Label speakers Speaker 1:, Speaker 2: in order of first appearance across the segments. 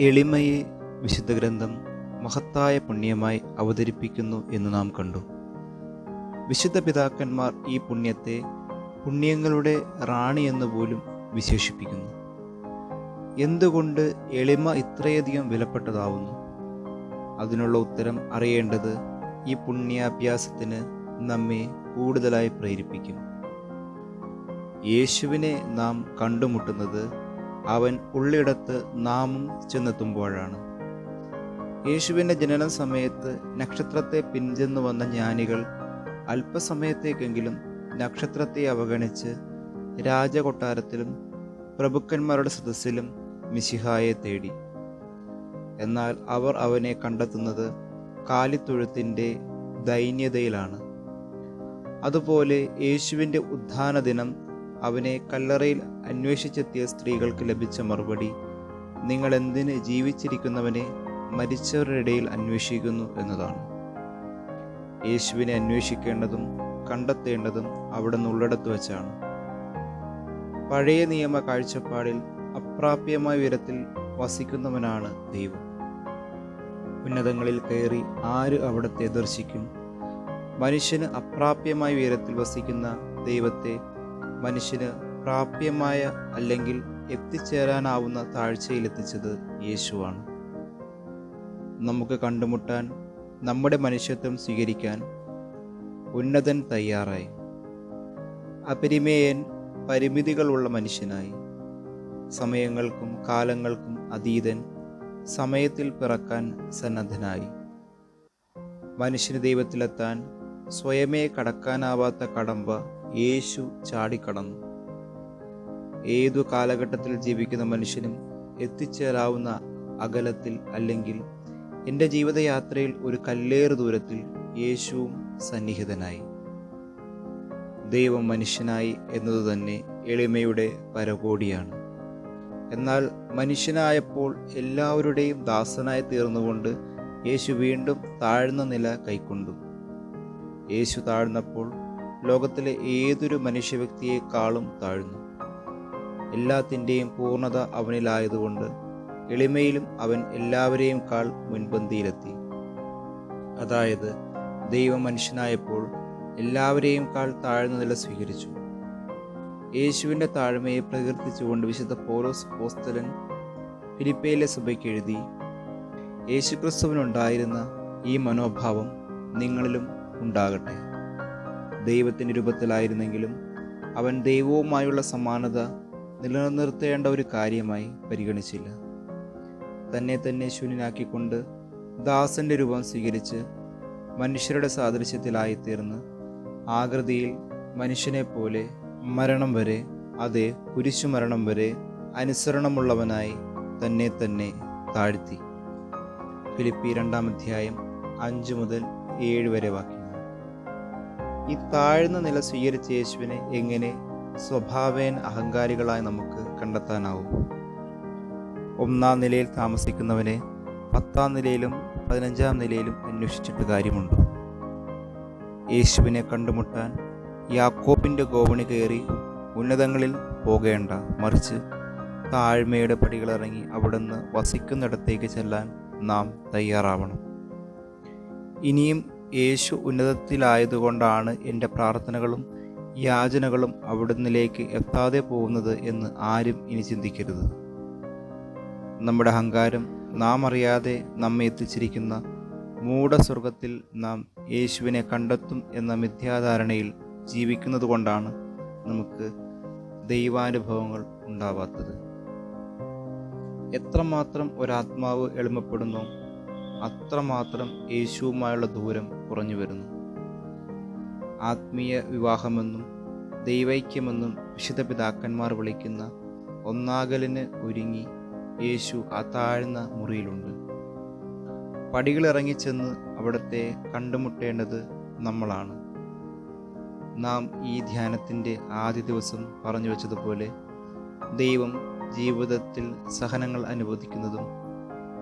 Speaker 1: എളിമയെ വിശുദ്ധ ഗ്രന്ഥം മഹത്തായ പുണ്യമായി അവതരിപ്പിക്കുന്നു എന്ന് നാം കണ്ടു. വിശുദ്ധ പിതാക്കന്മാർ ഈ പുണ്യത്തെ പുണ്യങ്ങളുടെ റാണി എന്ന് പോലും വിശേഷിപ്പിക്കുന്നു. എന്തുകൊണ്ട് എളിമ ഇത്രയധികം വിലപ്പെട്ടതാവുന്നു? അതിനുള്ള ഉത്തരം അറിയേണ്ടത് ഈ പുണ്യാഭ്യാസത്തിന് നമ്മെ കൂടുതലായി പ്രേരിപ്പിക്കും. യേശുവിനെ നാം കണ്ടുമുട്ടുന്നത് അവൻ ഉള്ളിടത്ത് നാമും ചെന്നെത്തുമ്പോഴാണ്. യേശുവിന്റെ ജനന സമയത്ത് നക്ഷത്രത്തെ പിൻചെന്നു വന്ന ജ്ഞാനികൾ അല്പസമയത്തേക്കെങ്കിലും നക്ഷത്രത്തെ അവഗണിച്ച് രാജകൊട്ടാരത്തിലും പ്രഭുക്കന്മാരുടെ സദസ്സിലും മിശിഹായെ തേടി. എന്നാൽ അവർ അവനെ കണ്ടെത്തുന്നത് കാലിത്തൊഴുത്തിന്റെ ദൈന്യതയിലാണ്. അതുപോലെ യേശുവിന്റെ ഉദ്ധാന ദിനം അവനെ കല്ലറയിൽ അന്വേഷിച്ചെത്തിയ സ്ത്രീകൾക്ക് ലഭിച്ച മറുപടി നിങ്ങൾ എന്തിന് ജീവിച്ചിരിക്കുന്നവനെ മരിച്ചവരുടെ ഇടയിൽ അന്വേഷിക്കുന്നു എന്നതാണ്. യേശുവിനെ അന്വേഷിക്കേണ്ടതും കണ്ടെത്തേണ്ടതും അവിടെ നിന്നുള്ളിടത്ത് വച്ചാണ്. പഴയ നിയമ കാഴ്ചപ്പാടിൽ അപ്രാപ്യമായ ഉയരത്തിൽ വസിക്കുന്നവനാണ് ദൈവം. ഉന്നതങ്ങളിൽ കയറി ആര് അവിടത്തെ ദർശിക്കും? മനുഷ്യന് അപ്രാപ്യമായ ഉയരത്തിൽ വസിക്കുന്ന ദൈവത്തെ മനുഷ്യന് പ്രാപ്യമായ അല്ലെങ്കിൽ എത്തിച്ചേരാനാവുന്ന താഴ്ചയിലെത്തിച്ചത് യേശുവാണ്. നമുക്ക് കണ്ടുമുട്ടാൻ നമ്മുടെ മനുഷ്യത്വം സ്വീകരിക്കാൻ ഉന്നതൻ തയ്യാറായി. അപരിമേയൻ പരിമിതികളുള്ള മനുഷ്യനായി. സമയങ്ങൾക്കും കാലങ്ങൾക്കും അതീതൻ സമയത്തിൽ പിറക്കാൻ സന്നദ്ധനായി. മനുഷ്യന് ദൈവത്തിലെത്താൻ സ്വയമേ കടക്കാനാവാത്ത കടമ്പ യേശു ചാടിക്കടന്നു. ഏതു കാലഘട്ടത്തിൽ ജീവിക്കുന്ന മനുഷ്യനും എത്തിച്ചേരാവുന്ന അകലത്തിൽ അല്ലെങ്കിൽ എന്റെ ജീവിതയാത്രയിൽ ഒരു കല്ലേറു ദൂരത്തിൽ യേശുവും സന്നിഹിതനായി. ദൈവം മനുഷ്യനായി എന്നത് തന്നെ എളിമയുടെ പരകോടിയാണ്. എന്നാൽ മനുഷ്യനായപ്പോൾ എല്ലാവരുടെയും ദാസനായി തീർന്നുകൊണ്ട് യേശു വീണ്ടും താഴ്ന്ന നില കൈക്കൊണ്ടു. യേശു താഴ്ന്നപ്പോൾ ലോകത്തിലെ ഏതൊരു മനുഷ്യവ്യക്തിയെക്കാളും താഴ്ന്നു. എല്ലാത്തിന്റെയും പൂർണത അവനിലായതുകൊണ്ട് എളിമയിലും അവൻ എല്ലാവരെയും കാൾ മുൻപന്തിയിലെത്തി. അതായത് ദൈവം മനുഷ്യനായപ്പോൾ എല്ലാവരെയും കാൾ താഴ്ന്ന നില സ്വീകരിച്ചു. യേശുവിന്റെ താഴ്മയെ പ്രകീർത്തിച്ചുകൊണ്ട് വിശുദ്ധ പോലോസ് പോസ്തലൻ ഫിലിപ്പയിലെ സഭയ്ക്ക് എഴുതി യേശുക്രിസ്തുവിനുണ്ടായിരുന്ന ഈ മനോഭാവം നിങ്ങളിലും ഉണ്ടാകട്ടെ. ദൈവത്തിന്റെ രൂപത്തിലായിരുന്നെങ്കിലും അവൻ ദൈവവുമായുള്ള സമാനത നിലനിർത്തേണ്ട ഒരു കാര്യമായി പരിഗണിച്ചില്ല. തന്നെ തന്നെ ശൂന്യനാക്കിക്കൊണ്ട് ദാസന്റെ രൂപം സ്വീകരിച്ച് മനുഷ്യരുടെ സാദൃശ്യത്തിലായിത്തീർന്ന് ആകൃതിയിൽ മനുഷ്യനെ പോലെ മരണം വരെ അതെ കുരിശുമരണം വരെ അനുസരണമുള്ളവനായി തന്നെ തന്നെ താഴ്ത്തി. ഫിലിപ്പി രണ്ടാം അധ്യായം അഞ്ച് മുതൽ ഏഴ് വരെ വാക്യങ്ങൾ ഈ താഴ്ന്ന നില സ്വീകരിച്ച യേശുവിനെ എങ്ങനെ സ്വഭാവേൻ അഹങ്കാരികളായി നമുക്ക് കണ്ടെത്താനാവും? ഒന്നാം നിലയിൽ താമസിക്കുന്നവനെ പത്താം നിലയിലും പതിനഞ്ചാം നിലയിലും അന്വേഷിച്ചിട്ട് കാര്യമുണ്ട്? യേശുവിനെ കണ്ടുമുട്ടാൻ യാക്കോപ്പിന്റെ ഗോവണി കയറി ഉന്നതങ്ങളിൽ പോകേണ്ട മറിച്ച് താഴ്മയുടെ പടികളിറങ്ങി അവിടുന്ന് വസിക്കുന്നിടത്തേക്ക് ചെല്ലാൻ നാം തയ്യാറാവണം. ഇനിയും യേശു ഉന്നതത്തിലായതുകൊണ്ടാണ് എന്റെ പ്രാർത്ഥനകളും യാചനകളും അവിടുന്നിലേക്ക് എത്താതെ പോകുന്നത് എന്ന് ആരും ഇനി ചിന്തിക്കരുത്. നമ്മുടെ അഹങ്കാരം നാം അറിയാതെ നമ്മെ എത്തിച്ചിരിക്കുന്ന മൂഢസ്വർഗത്തിൽ നാം യേശുവിനെ കണ്ടെത്തും എന്ന മിഥ്യാധാരണയിൽ ജീവിക്കുന്നത് കൊണ്ടാണ് നമുക്ക് ദൈവാനുഭവങ്ങൾ ഉണ്ടാവാത്തത്. എത്രമാത്രം ഒരാത്മാവ് എളിമപ്പെടുന്നു അത്രമാത്രം യേശുവുമായുള്ള ദൂരം കുറഞ്ഞു വരുന്നു. ആത്മീയ വിവാഹമെന്നും ദൈവൈക്യമെന്നും വിശുദ്ധ പിതാക്കന്മാർ വിളിക്കുന്ന ഒന്നാകലിന് ഒരുങ്ങി യേശു ആ താഴ്ന്ന മുറിയിലുണ്ട്. പടികളിറങ്ങിച്ചെന്ന് അവിടത്തെ കണ്ടുമുട്ടേണ്ടത് നമ്മളാണ്. നാം ഈ ധ്യാനത്തിന്റെ ആദ്യ ദിവസം പറഞ്ഞു വെച്ചതുപോലെ ദൈവം ജീവിതത്തിൽ സഹനങ്ങൾ അനുവദിക്കുന്നതും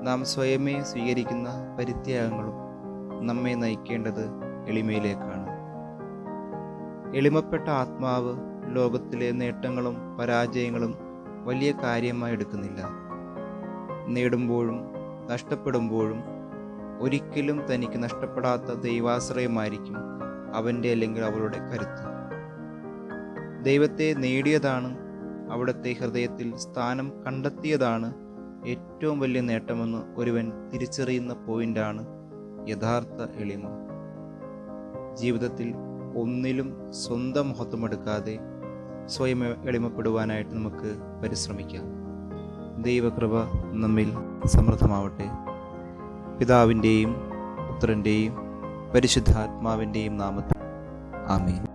Speaker 1: നാം സ്വയമേ സ്വീകരിക്കുന്ന പരിത്യാഗങ്ങളും നമ്മെ നയിക്കേണ്ടത് എളിമയിലേക്കാണ്. എളിമപ്പെട്ട ആത്മാവ് ലോകത്തിലെ നേട്ടങ്ങളും പരാജയങ്ങളും വലിയ കാര്യമായി എടുക്കുന്നില്ല. നേടുമ്പോഴും നഷ്ടപ്പെടുമ്പോഴും ഒരിക്കലും തനിക്ക് നഷ്ടപ്പെടാത്ത ദൈവാശ്രയമായിരിക്കും അവന്റെ അല്ലെങ്കിൽ അവളുടെ കരുത്ത്. ദൈവത്തെ നേടിയതാണ് അവിടുത്തെ ഹൃദയത്തിൽ സ്ഥാനം കണ്ടെത്തിയതാണ് ഏറ്റവും വലിയ നേട്ടമെന്ന് ഒരുവൻ തിരിച്ചറിയുന്ന പോയിന്റാണ് യഥാർത്ഥ എളിമ. ജീവിതത്തിൽ ഒന്നിലും സ്വന്തം മഹത്വമെടുക്കാതെ സ്വയം എളിമപ്പെടുവാനായിട്ട് നമുക്ക് പരിശ്രമിക്കാം. ദൈവകൃപ നമ്മിൽ സമൃദ്ധമാവട്ടെ. പിതാവിന്റെയും പുത്രന്റെയും പരിശുദ്ധാത്മാവിന്റെയും നാമത്തിൽ. ആമീൻ.